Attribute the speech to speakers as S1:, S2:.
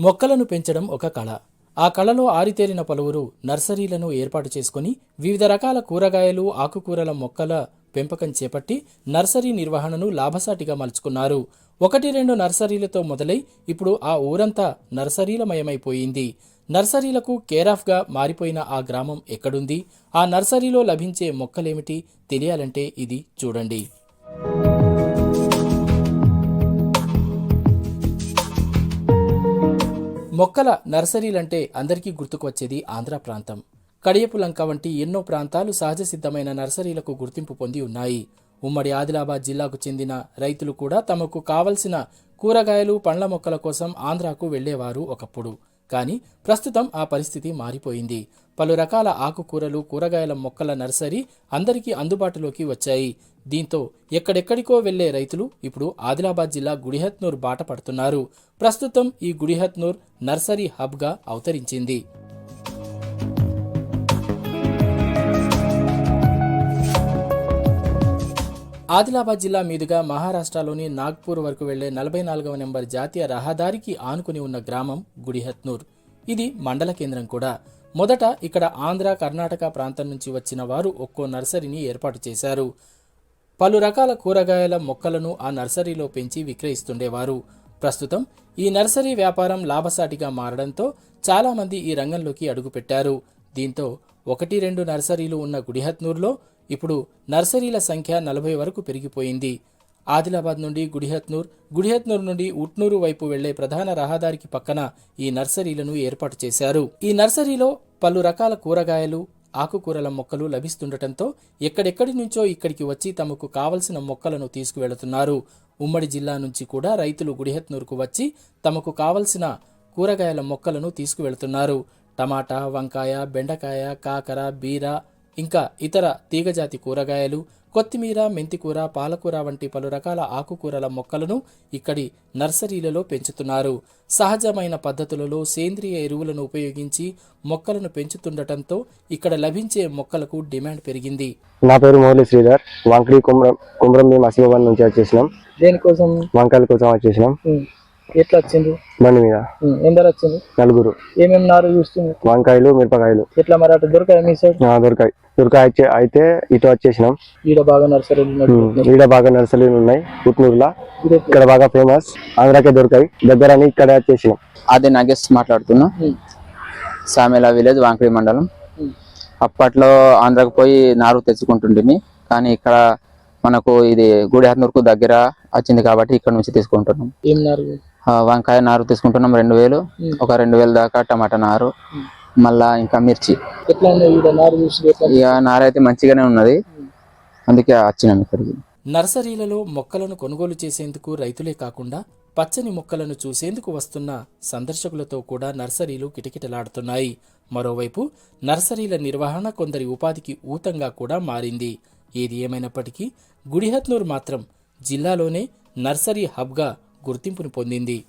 S1: మొక్కలను పెంచడం ఒక కళ. ఆ కళలో ఆరితేరిన పలువురు నర్సరీలను ఏర్పాటు చేసుకుని వివిధ రకాల కూరగాయలు ఆకుకూరల మొక్కల పెంపకం చేపట్టి నర్సరీ నిర్వహణను లాభసాటిగా మలుచుకున్నారు. ఒకటి రెండు నర్సరీలతో మొదలై ఇప్పుడు ఆ ఊరంతా నర్సరీలమయమైపోయింది. నర్సరీలకు కేరాఫ్గా మారిపోయిన ఆ గ్రామం ఎక్కడుంది? ఆ నర్సరీలో లభించే మొక్కలేమిటి? తెలియాలంటే ఇది చూడండి. మొక్కల నర్సరీలంటే అందరికీ గుర్తుకు వచ్చేది ఆంధ్ర ప్రాంతం. కడియపులంక వంటి ఎన్నో ప్రాంతాలు సహజ సిద్ధమైన నర్సరీలకు గుర్తింపు పొంది ఉన్నాయి. ఉమ్మడి ఆదిలాబాద్ జిల్లాకు చెందిన రైతులు కూడా తమకు కావలసిన కూరగాయలు పండ్ల మొక్కల కోసం ఆంధ్రాకు వెళ్ళేవారు ఒకప్పుడు. కానీ ప్రస్తుతం ఆ పరిస్థితి మారిపోయింది. పలు రకాల ఆకుకూరలు కూరగాయల మొక్కల నర్సరీ అందరికీ అందుబాటులోకి వచ్చాయి. దీంతో ఎక్కడెక్కడికో వెళ్ళే రైతులు ఇప్పుడు ఆదిలాబాద్ జిల్లా గుడిహత్నూర్ బాట పడుతున్నారు. ప్రస్తుతం ఈ గుడిహత్నూర్ నర్సరీ హబ్గా అవతరించింది. ఆదిలాబాద్ జిల్లా మీదుగా మహారాష్ట్రలోని నాగ్పూర్ వరకు వెళ్ళే నలభై నాలుగవ నెంబర్ జాతీయ రహదారికి ఆనుకుని ఉన్న గ్రామం గుడిహత్నూర్. ఇది మండల కేంద్రం కూడా. మొదట ఇక్కడ ఆంధ్ర కర్ణాటక ప్రాంతం నుంచి వచ్చిన వారు ఒక్కో నర్సరీని ఏర్పాటు చేశారు. పలు రకాల కూరగాయల మొక్కలను ఆ నర్సరీలో పెంచి విక్రయిస్తుండేవారు. ప్రస్తుతం ఈ నర్సరీ వ్యాపారం లాభసాటిగా మారడంతో చాలామంది ఈ రంగంలోకి అడుగుపెట్టారు. దీంతో ఒకటి రెండు నర్సరీలు ఉన్న గుడిహత్నూర్లో ఇప్పుడు నర్సరీల సంఖ్య నలభై వరకు పెరిగిపోయింది. ఆదిలాబాద్ నుండి గుడిహత్నూర్ గుడిహత్నూర్ నుండి ఉట్నూరు వైపు వెళ్ళే ప్రధాన రహదారికి పక్కన ఈ నర్సరీలను ఏర్పాటు చేశారు. ఈ నర్సరీలో పలు రకాల కూరగాయలు ఆకుకూరల మొక్కలు లభిస్తుండటంతో ఎక్కడెక్కడి నుంచో ఇక్కడికి వచ్చి తమకు కావలసిన మొక్కలను తీసుకువెళుతున్నారు. ఉమ్మడి జిల్లా నుంచి కూడా రైతులు గుడిహత్నూరుకు వచ్చి తమకు కావలసిన కూరగాయల మొక్కలను తీసుకువెళుతున్నారు. టమాటా వంకాయ బెండకాయ కాకర బీర ఇంకా ఇతర తీగజాతి కూరగాయలు కొత్తిమీర మెంతికూర పాలకూర వంటి పలు రకాల ఆకుకూరల మొక్కలను ఇక్కడి నర్సరీలలో పెంచుతున్నారు. సహజమైన పద్ధతులలో సేంద్రియ ఎరువులను ఉపయోగించి మొక్కలను పెంచుతుండటంతో ఇక్కడ లభించే మొక్కలకు డిమాండ్ పెరిగింది.
S2: నా పేరు మౌలి శ్రీధర్. వంకడి కుమ్రం కుమ్రం మేము అసిబాబాద్ నుంచి వచ్చేసినాం.
S3: దేనికోసం?
S2: వంకాయల కోసం వచ్చేసినాం.
S3: ఎట్లా వచ్చిండ్రు
S2: బండి మీద.
S3: ఎందరు వచ్చిండ్రు
S2: నలుగురు.
S3: ఏమేమి నారు చూస్తుంది
S2: వంకాయలు మిరపకాయలు.
S3: ఎట్లా మరి అటు దొరకాయి మీ సైడ్?
S2: ఆ, దొరికాయి. దొరికాయ అయితే ఇటు వచ్చేసినాం.
S3: ఈడ బాగా నర్సరీలు
S2: ఈడ బాగా నర్సరీలు ఉన్నాయి. పుట్నూరులో. ఇక్కడ బాగా ఫేమస్. ఆంధ్రాకే దొరికాయి. దగ్గర అని ఇక్కడ వచ్చేసినాం.
S4: ఆది నాగేష్ మాట్లాడుతున్నా. సామేల విలేజ్ వాంకడి మండలం. అప్పట్లో ఆంధ్రాకు పోయి నారు తెచ్చుకుంటుంటిమి కానీ ఇక్కడ మనకు ఇది గుడిహత్నూరుకు దగ్గర వచ్చింది కాబట్టి ఇక్కడ నుంచి తీసుకుంటున్నాం.
S3: ఏం నారు?
S4: వంకాయ నారు తీసుకుంటున్నాం రెండు వేలు. ఒక రెండు వేలు దాకా టమాటా నారు. మళ్ళా ఇంకా మిర్చి. ఇక నారు అయితే మంచిగానే ఉన్నది. అందుకే వచ్చినాం ఇక్కడికి.
S1: నర్సరీలలో మొక్కలను కొనుగోలు చేసేందుకు రైతులే కాకుండా పచ్చని మొక్కలను చూసేందుకు వస్తున్న సందర్శకులతో కూడా నర్సరీలు కిటకిటలాడుతున్నాయి. మరోవైపు నర్సరీల నిర్వహణ కొందరి ఉపాధికి ఊతంగా కూడా మారింది. ఏది ఏమైనప్పటికీ గుడిహత్నూర్ మాత్రం జిల్లాలోనే నర్సరీ హబ్గా గుర్తింపును పొందింది.